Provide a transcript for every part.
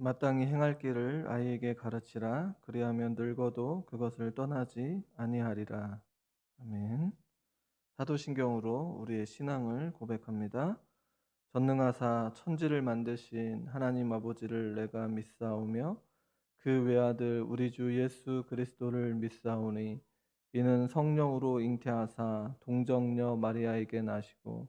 마땅히 행할 길을 아이에게 가르치라. 그리하면 늙어도 그것을 떠나지 아니하리라. 아멘. 사도신경으로 우리의 신앙을 고백합니다. 전능하사 천지를 만드신 하나님 아버지를 내가 믿사오며 그 외아들 우리 주 예수 그리스도를 믿사오니 이는 성령으로 잉태하사 동정녀 마리아에게 나시고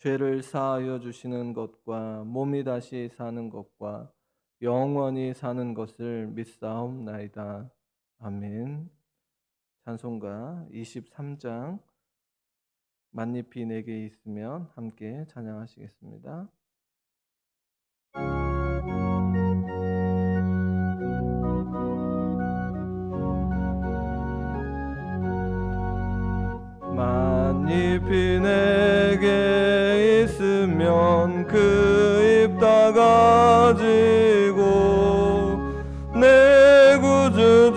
죄를 사하여 주시는 것과 몸이 다시 사는 것과 영원히 사는 것을 믿사옵나이다. 아멘. 찬송가 23장 만잎이 내게 있으면 함께 찬양하시겠습니다. 만잎이 내 가지고 내 구주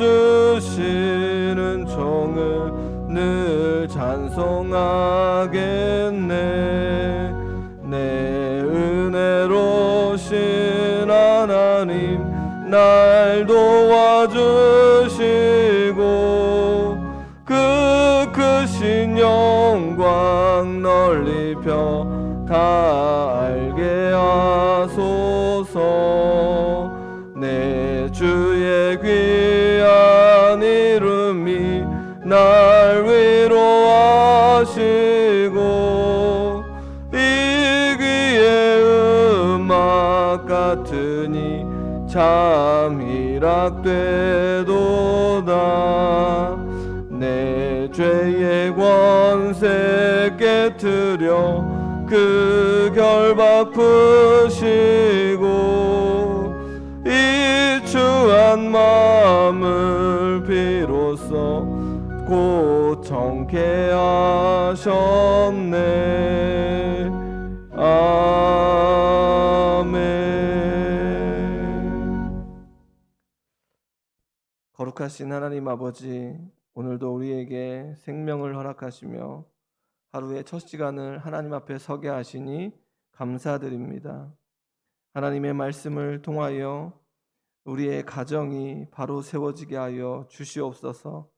주시는 종을 늘 찬송하겠네. 내 은혜로신 하나님 날 도와주시고 그 크신 영광 널리 펴다 같으니 참 희락되도다. 내 죄의 권세 깨뜨려 그 결박 푸시고 이 추한 마음을 비로소 곧 정케 하셨네 거룩하신 하나님 아버지 오늘도 우리에게 생명을 허락하시며 하루의 첫 시간을 하나님 앞에 서게 하시니 감사드립니다. 하나님의 말씀을 통하여 우리의 가정이 바로 세워지게 하여 주시옵소서.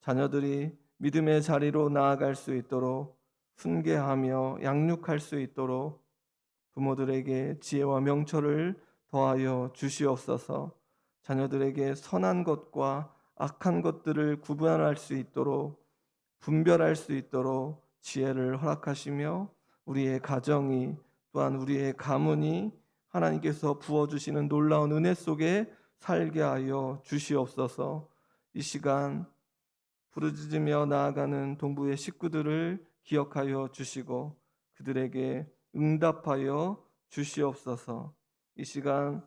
자녀들이 믿음의 자리로 나아갈 수 있도록 훈계하며 양육할 수 있도록 부모들에게 지혜와 명철을 더하여 주시옵소서. 자녀들에게 선한 것과 악한 것들을 구분할 수 있도록 분별할 수 있도록 지혜를 허락하시며 우리의 가정이 또한 우리의 가문이 하나님께서 부어 주시는 놀라운 은혜 속에 살게 하여 주시옵소서. 이 시간 부르짖으며 나아가는 동부의 식구들을 기억하여 주시고 그들에게 응답하여 주시옵소서. 이 시간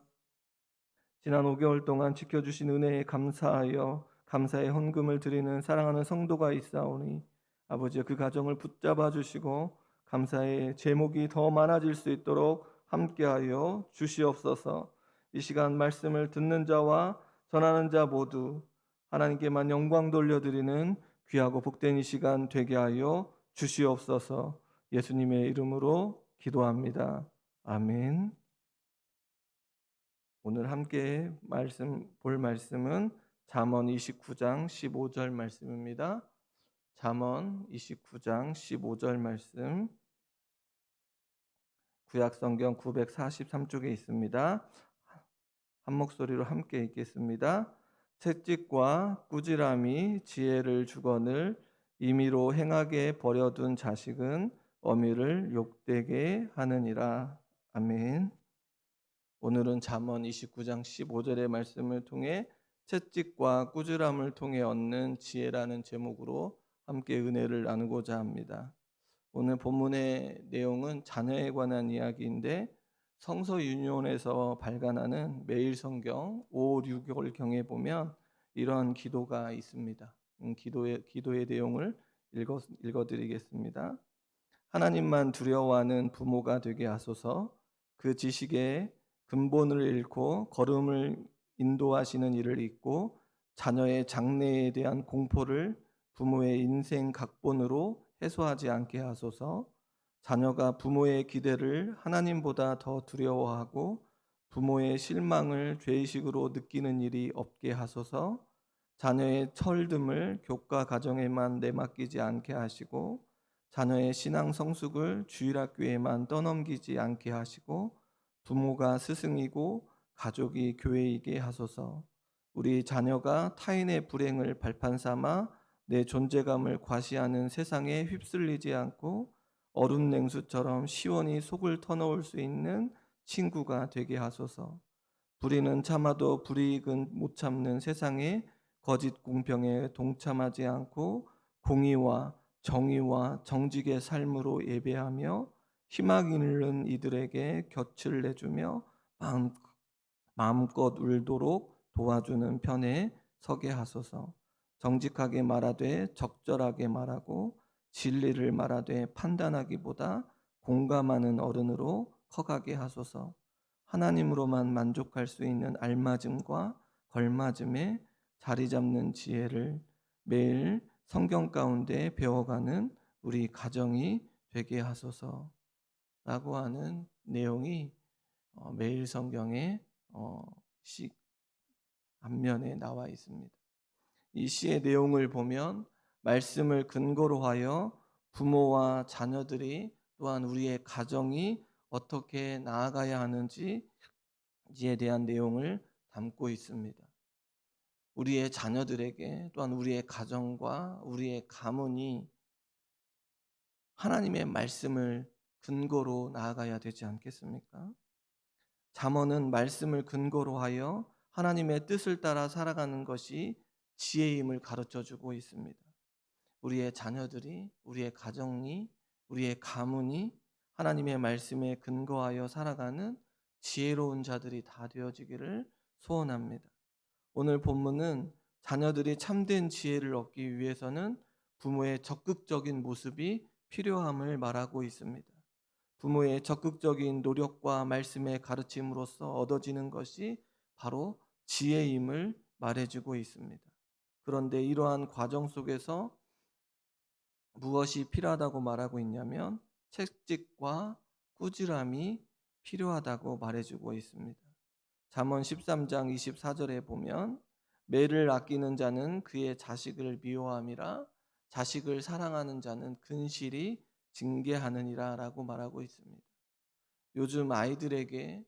지난 5개월 동안 지켜주신 은혜에 감사하여 감사의 헌금을 드리는 사랑하는 성도가 있사오니 아버지여 그 가정을 붙잡아 주시고 감사의 제목이 더 많아질 수 있도록 함께하여 주시옵소서. 이 시간 말씀을 듣는 자와 전하는 자 모두 하나님께만 영광 돌려드리는 귀하고 복된 이 시간 되게 하여 주시옵소서. 예수님의 이름으로 기도합니다. 아멘. 오늘 함께 말씀 볼 말씀은 잠언 29장 15절 말씀입니다. 잠언 29장 15절 말씀 구약 성경 943쪽에 있습니다. 한 목소리로 함께 읽겠습니다. 채찍과 꾸지람이 지혜를 주거늘 임의로 행하게 버려둔 자식은 어미를 욕되게 하느니라. 아멘. 오늘은 잠언 29장 15절의 말씀을 통해 채찍과 꾸지람을 통해 얻는 지혜라는 제목으로 함께 은혜를 나누고자 합니다. 오늘 본문의 내용은 자녀에 관한 이야기인데 성서 유니온에서 발간하는 매일 성경 5, 6월 경에 보면 이러한 기도가 있습니다. 음, 기도의 기도의 내용을 읽어 읽어드리겠습니다. 하나님만 두려워하는 부모가 되게 하소서. 그 지식에 근본을 잃고 걸음을 인도하시는 일을 잊고 자녀의 장래에 대한 공포를 부모의 인생 각본으로 해소하지 않게 하소서. 자녀가 부모의 기대를 하나님보다 더 두려워하고 부모의 실망을 죄의식으로 느끼는 일이 없게 하소서. 자녀의 철듦을 교과 가정에만 내맡기지 않게 하시고 자녀의 신앙 성숙을 주일학교에만 떠넘기지 않게 하시고 부모가 스승이고 가족이 교회이게 하소서. 우리 자녀가 타인의 불행을 발판 삼아 내 존재감을 과시하는 세상에 휩쓸리지 않고 얼음 냉수처럼 시원히 속을 터놓을 수 있는 친구가 되게 하소서. 불의는 참아도 불이익은 못 참는 세상에 거짓 공평에 동참하지 않고 공의와 정의와 정직의 삶으로 예배하며 희망 잃는 이들에게 곁을 내주며 마음, 마음껏 울도록 도와주는 편에 서게 하소서. 정직하게 말하되 적절하게 말하고 진리를 말하되 판단하기보다 공감하는 어른으로 커가게 하소서. 하나님으로만 만족할 수 있는 알맞음과 걸맞음에 자리 잡는 지혜를 매일 성경 가운데 배워가는 우리 가정이 되게 하소서. 라고 하는 내용이 어, 매일 성경의 어, 시 앞면에 나와 있습니다. 이 시의 내용을 보면 말씀을 근거로 하여 부모와 자녀들이 또한 우리의 가정이 어떻게 나아가야 하는지에 대한 내용을 담고 있습니다. 우리의 자녀들에게 또한 우리의 가정과 우리의 가문이 하나님의 말씀을 근거로 나아가야 되지 않겠습니까? 잠언은 말씀을 근거로 하여 하나님의 뜻을 따라 살아가는 것이 지혜임을 가르쳐 주고 있습니다. 우리의 자녀들이, 우리의 가정이, 우리의 가문이 하나님의 말씀에 근거하여 살아가는 지혜로운 자들이 다 되어지기를 소원합니다. 오늘 본문은 자녀들이 참된 지혜를 얻기 위해서는 부모의 적극적인 모습이 필요함을 말하고 있습니다. 부모의 적극적인 노력과 말씀의 가르침으로써 얻어지는 것이 바로 지혜임을 말해주고 있습니다. 그런데 이러한 과정 속에서 무엇이 필요하다고 말하고 있냐면 채찍과 꾸지람이 필요하다고 말해주고 있습니다. 잠언 13장 24절에 보면 매를 아끼는 자는 그의 자식을 미워함이라 자식을 사랑하는 자는 근실이 징계하느니라라고 말하고 있습니다. 요즘 아이들에게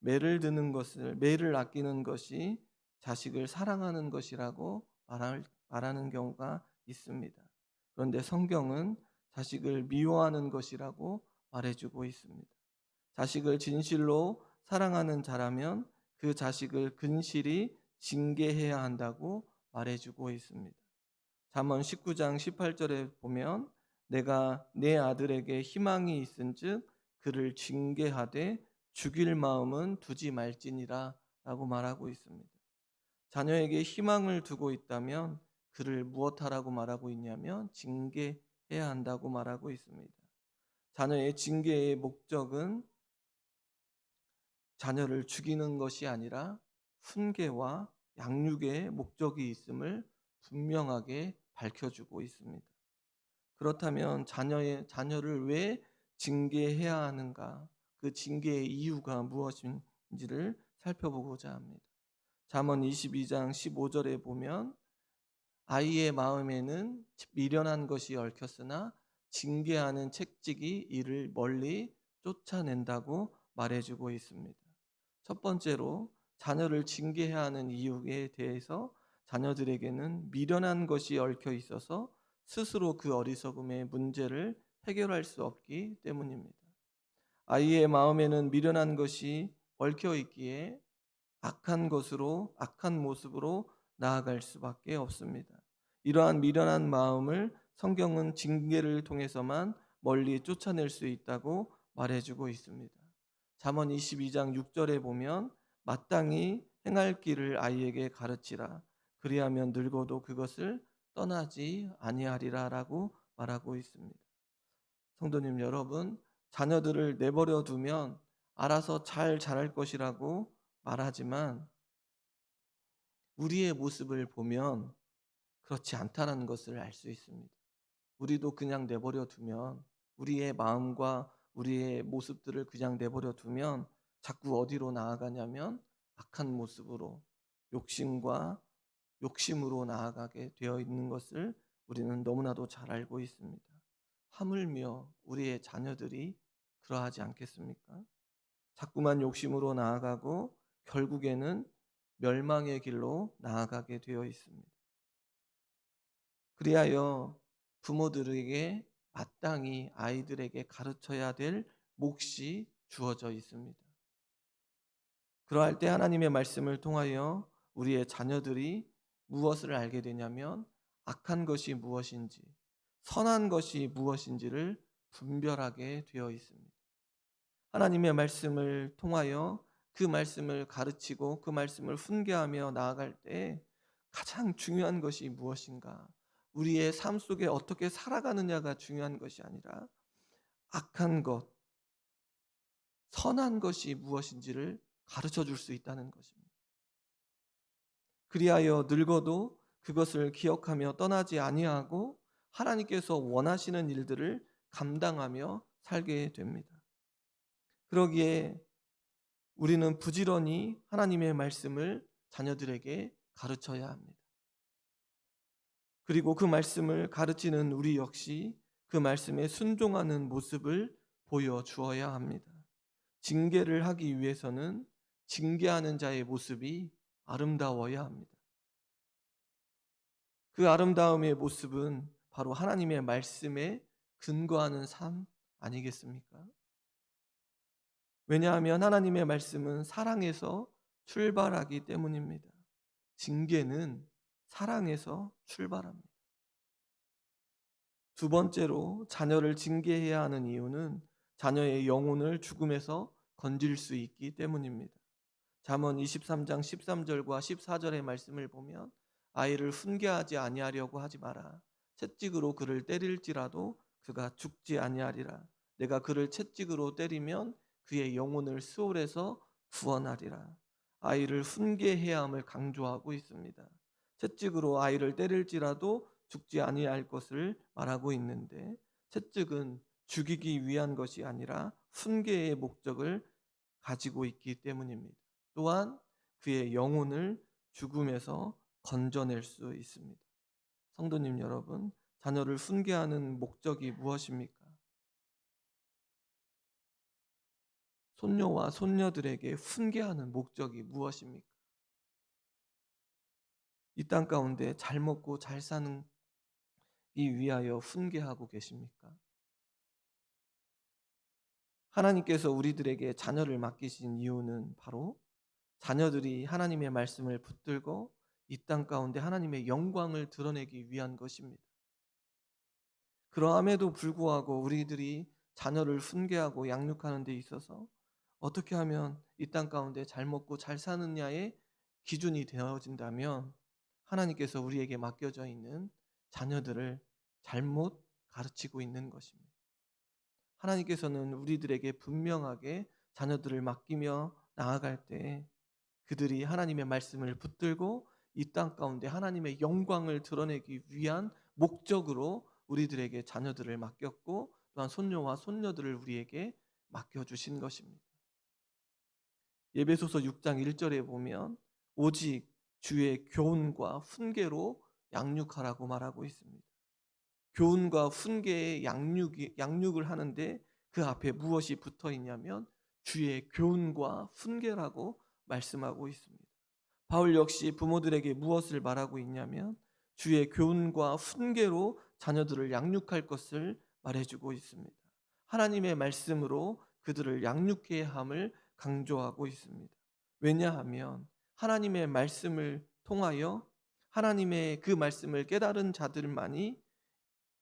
매를 드는 것을 매를 아끼는 것이 자식을 사랑하는 것이라고 말할, 말하는 경우가 있습니다. 그런데 성경은 자식을 미워하는 것이라고 말해주고 있습니다. 자식을 진실로 사랑하는 자라면 그 자식을 근실히 징계해야 한다고 말해주고 있습니다. 잠언 19장 18절에 보면 내가 내 아들에게 희망이 있은즉 그를 징계하되 죽일 마음은 두지 말지니라 라고 말하고 있습니다. 자녀에게 희망을 두고 있다면 그를 무엇하라고 말하고 있냐면 징계해야 한다고 말하고 있습니다. 자녀의 징계의 목적은 자녀를 죽이는 것이 아니라 훈계와 양육의 목적이 있음을 분명하게 밝혀주고 있습니다. 그렇다면 자녀의 자녀를 왜 징계해야 하는가? 그 징계의 이유가 무엇인지를 살펴보고자 합니다. 잠언 22장 15절에 보면 아이의 마음에는 미련한 것이 얽혔으나 징계하는 책찍이 이를 멀리 쫓아낸다고 말해주고 있습니다. 첫 번째로 자녀를 징계해야 하는 이유에 대해서 자녀들에게는 미련한 것이 얽혀 있어서 스스로 그 어리석음의 문제를 해결할 수 없기 때문입니다. 아이의 마음에는 미련한 것이 얽혀 있기에 악한 것으로 악한 모습으로 나아갈 수밖에 없습니다. 이러한 미련한 마음을 성경은 징계를 통해서만 멀리 쫓아낼 수 있다고 말해주고 있습니다. 잠언 22장 6절에 보면 마땅히 행할 길을 아이에게 가르치라. 그리하면 늙어도 그것을 떠나지 아니하리라라고 말하고 있습니다. 성도님 여러분, 자녀들을 내버려 두면 알아서 잘 자랄 것이라고 말하지만 우리의 모습을 보면 그렇지 않다는 것을 알 수 있습니다. 우리도 그냥 내버려 두면 우리의 마음과 우리의 모습들을 그냥 내버려 두면 자꾸 어디로 나아가냐면 악한 모습으로 욕심과 욕심으로 나아가게 되어 있는 것을 우리는 너무나도 잘 알고 있습니다. 하물며 우리의 자녀들이 그러하지 않겠습니까? 자꾸만 욕심으로 나아가고 결국에는 멸망의 길로 나아가게 되어 있습니다. 그리하여 부모들에게 마땅히 아이들에게 가르쳐야 될 몫이 주어져 있습니다. 그러할 때 하나님의 말씀을 통하여 우리의 자녀들이 무엇을 알게 되냐면 악한 것이 무엇인지, 선한 것이 무엇인지를 분별하게 되어 있습니다. 하나님의 말씀을 통하여 그 말씀을 가르치고 그 말씀을 훈계하며 나아갈 때 가장 중요한 것이 무엇인가? 우리의 삶 속에 어떻게 살아가느냐가 중요한 것이 아니라 악한 것, 선한 것이 무엇인지를 가르쳐 줄 수 있다는 것입니다. 그리하여 늙어도 그것을 기억하며 떠나지 아니하고 하나님께서 원하시는 일들을 감당하며 살게 됩니다. 그러기에 우리는 부지런히 하나님의 말씀을 자녀들에게 가르쳐야 합니다. 그리고 그 말씀을 가르치는 우리 역시 그 말씀에 순종하는 모습을 보여주어야 합니다. 징계를 하기 위해서는 징계하는 자의 모습이 아름다워야 합니다. 그 아름다움의 모습은 바로 하나님의 말씀에 근거하는 삶 아니겠습니까? 왜냐하면 하나님의 말씀은 사랑에서 출발하기 때문입니다. 징계는 사랑에서 출발합니다. 두 번째로 자녀를 징계해야 하는 이유는 자녀의 영혼을 죽음에서 건질 수 있기 때문입니다. 잠언 23장 13절과 14절의 말씀을 보면 아이를 훈계하지 아니하려고 하지 마라. 채찍으로 그를 때릴지라도 그가 죽지 아니하리라. 내가 그를 채찍으로 때리면 그의 영혼을 수월에서 구원하리라. 아이를 훈계해야 함을 강조하고 있습니다. 채찍으로 아이를 때릴지라도 죽지 아니할 것을 말하고 있는데 채찍은 죽이기 위한 것이 아니라 훈계의 목적을 가지고 있기 때문입니다. 또한 그의 영혼을 죽음에서 건져낼 수 있습니다. 성도님 여러분, 자녀를 훈계하는 목적이 무엇입니까? 손녀와 손녀들에게 훈계하는 목적이 무엇입니까? 이 땅 가운데 잘 먹고 잘 사는 이 위하여 훈계하고 계십니까? 하나님께서 우리들에게 자녀를 맡기신 이유는 바로 자녀들이 하나님의 말씀을 붙들고 이 땅 가운데 하나님의 영광을 드러내기 위한 것입니다. 그러함에도 불구하고 우리들이 자녀를 훈계하고 양육하는 데 있어서 어떻게 하면 이 땅 가운데 잘 먹고 잘 사느냐의 기준이 되어진다면 하나님께서 우리에게 맡겨져 있는 자녀들을 잘못 가르치고 있는 것입니다. 하나님께서는 우리들에게 분명하게 자녀들을 맡기며 나아갈 때 그들이 하나님의 말씀을 붙들고 이 땅 가운데 하나님의 영광을 드러내기 위한 목적으로 우리들에게 자녀들을 맡겼고 또한 손녀와 손녀들을 우리에게 맡겨주신 것입니다. 예배소서 6장 1절에 보면 오직 주의 교훈과 훈계로 양육하라고 말하고 있습니다. 교훈과 훈계의 양육이, 양육을 하는데 그 앞에 무엇이 붙어 있냐면 주의 교훈과 훈계라고 말씀하고 있습니다. 바울 역시 부모들에게 무엇을 말하고 있냐면 주의 교훈과 훈계로 자녀들을 양육할 것을 말해주고 있습니다. 하나님의 말씀으로 그들을 양육해야 함을 강조하고 있습니다. 왜냐하면 하나님의 말씀을 통하여 하나님의 그 말씀을 깨달은 자들만이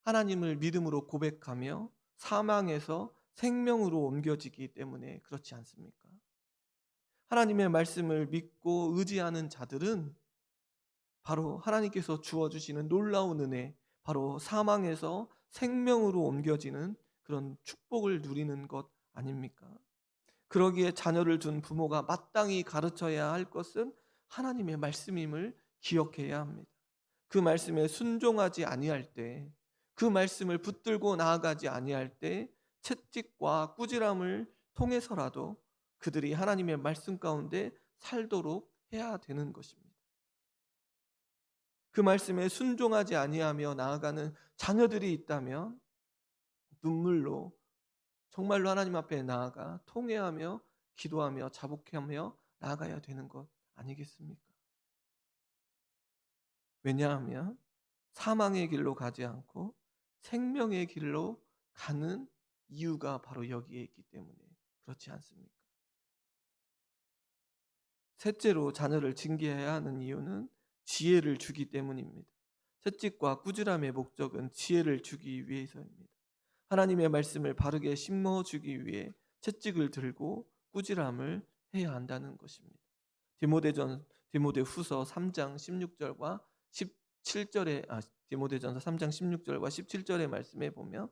하나님을 믿음으로 고백하며 사망에서 생명으로 옮겨지기 때문에 그렇지 않습니까? 하나님의 말씀을 믿고 의지하는 자들은 바로 하나님께서 주어 주시는 놀라운 은혜, 바로 사망에서 생명으로 옮겨지는 그런 축복을 누리는 것 아닙니까? 그러기에 자녀를 둔 부모가 마땅히 가르쳐야 할 것은 하나님의 말씀임을 기억해야 합니다. 그 말씀에 순종하지 아니할 때, 그 말씀을 붙들고 나아가지 아니할 때 채찍과 꾸지람을 통해서라도 그들이 하나님의 말씀 가운데 살도록 해야 되는 것입니다. 그 말씀에 순종하지 아니하며 나아가는 자녀들이 있다면 눈물로 정말로 하나님 앞에 나아가 통회하며 기도하며 자복하며 나아가야 되는 것 아니겠습니까? 왜냐하면 사망의 길로 가지 않고 생명의 길로 가는 이유가 바로 여기에 있기 때문에 그렇지 않습니까? 셋째로 자녀를 징계해야 하는 이유는 지혜를 주기 때문입니다. 채찍과 꾸지람의 목적은 지혜를 주기 위해서입니다. 하나님의 말씀을 바르게 심어 주기 위해 채찍을 들고 꾸지람을 해야 한다는 것입니다. 디모데전 디모데후서 3장 16절과 17절에 아 디모데전서 3장 16절과 17절의 말씀에 보면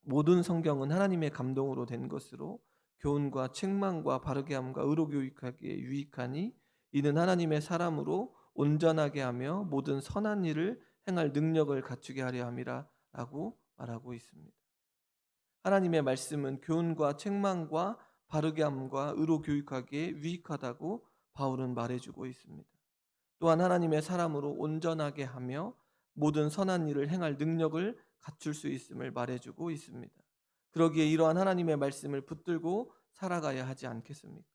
모든 성경은 하나님의 감동으로 된 것으로 교훈과 책망과 바르게 함과 의로 교육하기에 유익하니 이는 하나님의 사람으로 온전하게 하며 모든 선한 일을 행할 능력을 갖추게 하려 함이라라고 말하고 있습니다. 하나님의 말씀은 교훈과 책망과 바르게 함과 의로 교육하기에 유익하다고 바울은 말해주고 있습니다. 또한 하나님의 사람으로 온전하게 하며 모든 선한 일을 행할 능력을 갖출 수 있음을 말해주고 있습니다. 그러기에 이러한 하나님의 말씀을 붙들고 살아가야 하지 않겠습니까?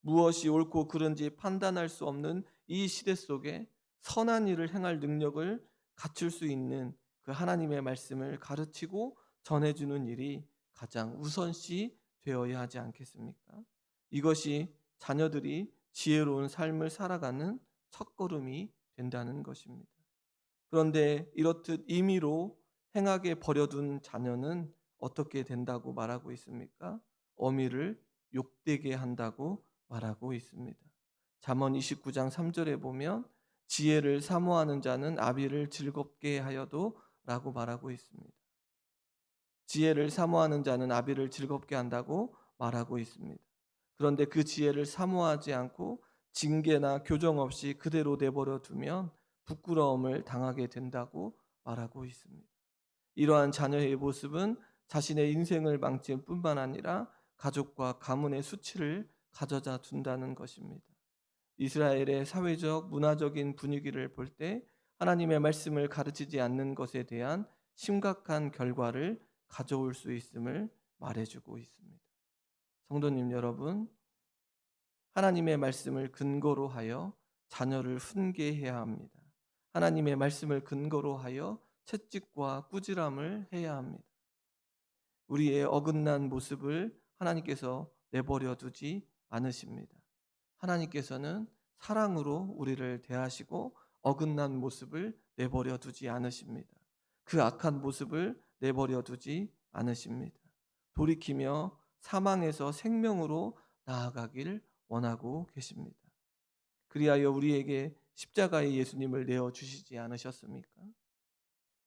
무엇이 옳고 그른지 판단할 수 없는 이 시대 속에 선한 일을 행할 능력을 갖출 수 있는 그 하나님의 말씀을 가르치고 전해주는 일이 가장 우선시 되어야 하지 않겠습니까? 이것이 자녀들이 지혜로운 삶을 살아가는 첫걸음이 된다는 것입니다. 그런데 이렇듯 임의로 행하게 버려둔 자녀는 어떻게 된다고 말하고 있습니까? 어미를 욕되게 한다고 말하고 있습니다. 잠언 29장 3절에 보면 지혜를 사모하는 자는 아비를 즐겁게 하여도 라고 말하고 있습니다. 지혜를 사모하는 자는 아비를 즐겁게 한다고 말하고 있습니다. 그런데 그 지혜를 사모하지 않고 징계나 교정 없이 그대로 내버려 두면 부끄러움을 당하게 된다고 말하고 있습니다. 이러한 자녀의 모습은 자신의 인생을 망칠 뿐만 아니라 가족과 가문의 수치를 가져다 둔다는 것입니다. 이스라엘의 사회적 문화적인 분위기를 볼 때 하나님의 말씀을 가르치지 않는 것에 대한 심각한 결과를 가져올 수 있음을 말해주고 있습니다. 성도님 여러분, 하나님의 말씀을 근거로 하여 자녀를 훈계해야 합니다. 하나님의 말씀을 근거로 하여 채찍과 꾸지람을 해야 합니다. 우리의 어긋난 모습을 하나님께서 내버려 두지 않으십니다. 하나님께서는 사랑으로 우리를 대하시고 어긋난 모습을 내버려 두지 않으십니다. 그 악한 모습을 내버려 두지 않으십니다. 돌이키며 사망에서 생명으로 나아가길 원하고 계십니다. 그리하여 우리에게 십자가의 예수님을 내어 주시지 않으셨습니까?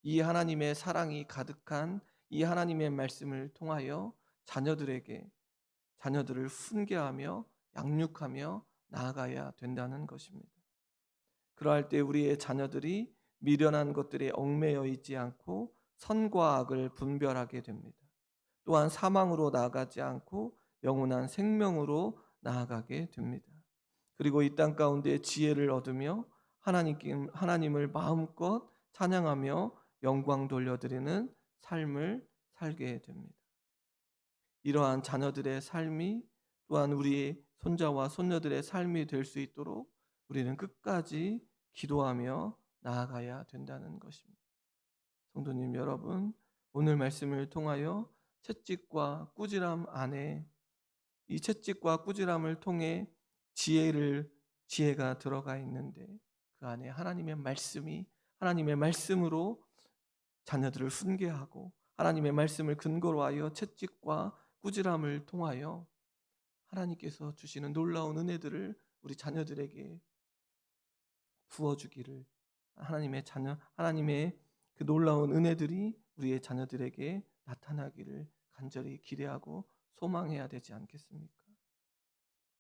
이 하나님의 사랑이 가득한 이 하나님의 말씀을 통하여 자녀들에게 자녀들을 훈계하며 양육하며 나아가야 된다는 것입니다. 그러할 때 우리의 자녀들이 미련한 것들에 얽매여 있지 않고 선과 악을 분별하게 됩니다. 또한 사망으로 나아가지 않고 영원한 생명으로 나아가게 됩니다. 그리고 이 땅 가운데 지혜를 얻으며 하나님, 하나님을 마음껏 찬양하며 영광 돌려드리는 삶을 살게 됩니다. 이러한 자녀들의 삶이 또한 우리 손자와 손녀들의 삶이 될 수 있도록 우리는 끝까지 기도하며 나아가야 된다는 것입니다. 성도님 여러분, 오늘 말씀을 통하여 채찍과 꾸지람 안에 이 채찍과 꾸지람을 통해 지혜를 지혜가 들어가 있는데 그 안에 하나님의 말씀이 하나님의 말씀으로 자녀들을 훈계하고 하나님의 말씀을 근거로 하여 채찍과 꾸지람을 통하여 하나님께서 주시는 놀라운 은혜들을 우리 자녀들에게 부어주기를 하나님의 자녀 하나님의 그 놀라운 은혜들이 우리의 자녀들에게 나타나기를 간절히 기대하고 소망해야 되지 않겠습니까?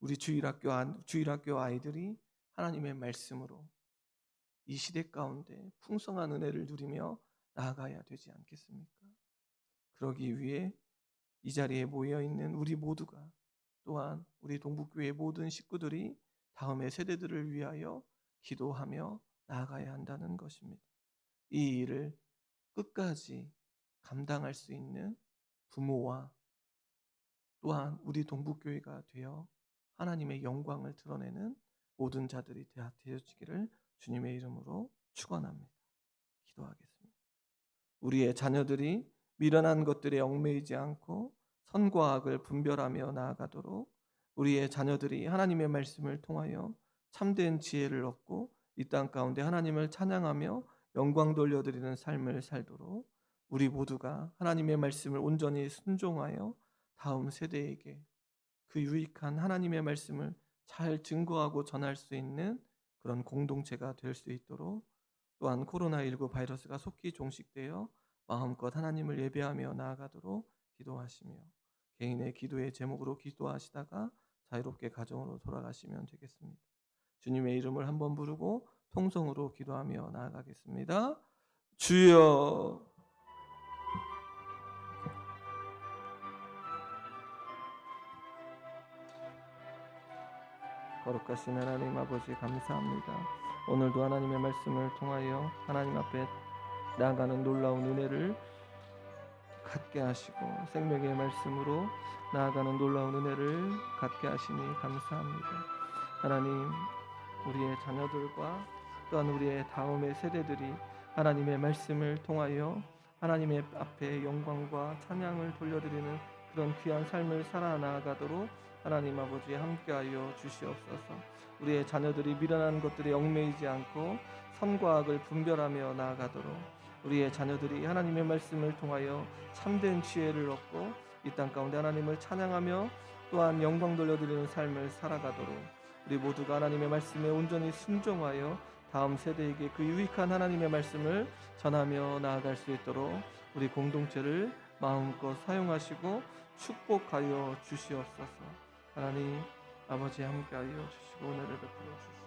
우리 주일학교 안- 주일학교 아이들이 하나님의 말씀으로 이 시대 가운데 풍성한 은혜를 누리며 나아가야 되지 않겠습니까? 그러기 위해 이 자리에 모여 있는 우리 모두가 또한 우리 동북교회 모든 식구들이 다음의 세대들을 위하여 기도하며 나아가야 한다는 것입니다. 이 일을 끝까지 감당할 수 있는 부모와 또한 우리 동북교회가 되어 하나님의 영광을 드러내는 모든 자들이 되- 되어지기를 주님의 이름으로 축원합니다. 기도하겠습니다. 우리의 자녀들이 미련한 것들에 얽매이지 않고 선과 악을 분별하며 나아가도록 우리의 자녀들이 하나님의 말씀을 통하여 참된 지혜를 얻고 이 땅 가운데 하나님을 찬양하며 영광 돌려드리는 삶을 살도록 우리 모두가 하나님의 말씀을 온전히 순종하여 다음 세대에게 그 유익한 하나님의 말씀을 잘 증거하고 전할 수 있는 그런 공동체가 될 수 있도록 또한 코로나19 바이러스가 속히 종식되어 마음껏 하나님을 예배하며 나아가도록 기도하시며 개인의 기도의 제목으로 기도하시다가 자유롭게 가정으로 돌아가시면 되겠습니다. 주님의 이름을 한번 부르고 통성으로 기도하며 나아가겠습니다. 주여 거룩하신 하나님 아버지 감사합니다. 오늘도 하나님의 말씀을 통하여 하나님 앞에 나아가는 놀라운 은혜를 갖게 하시고 생명의 말씀으로 나아가는 놀라운 은혜를 갖게 하시니 감사합니다. 하나님 우리의 자녀들과 또한 우리의 다음의 세대들이 하나님의 말씀을 통하여 하나님의 앞에 영광과 찬양을 돌려드리는 그런 귀한 삶을 살아 나가도록 하나님 아버지 함께하여 주시옵소서. 우리의 자녀들이 미련한 것들에 얽매이지 않고 선과 악을 분별하며 나아가도록 우리의 자녀들이 하나님의 말씀을 통하여 참된 지혜를 얻고 이 땅 가운데 하나님을 찬양하며 또한 영광 돌려드리는 삶을 살아가도록 우리 모두가 하나님의 말씀에 온전히 순종하여 다음 세대에게 그 유익한 하나님의 말씀을 전하며 나아갈 수 있도록 우리 공동체를 마음껏 사용하시고 축복하여 주시옵소서. 하나님 아버지 함께 하여 주시고 은혜를 베풀어 주시옵소서.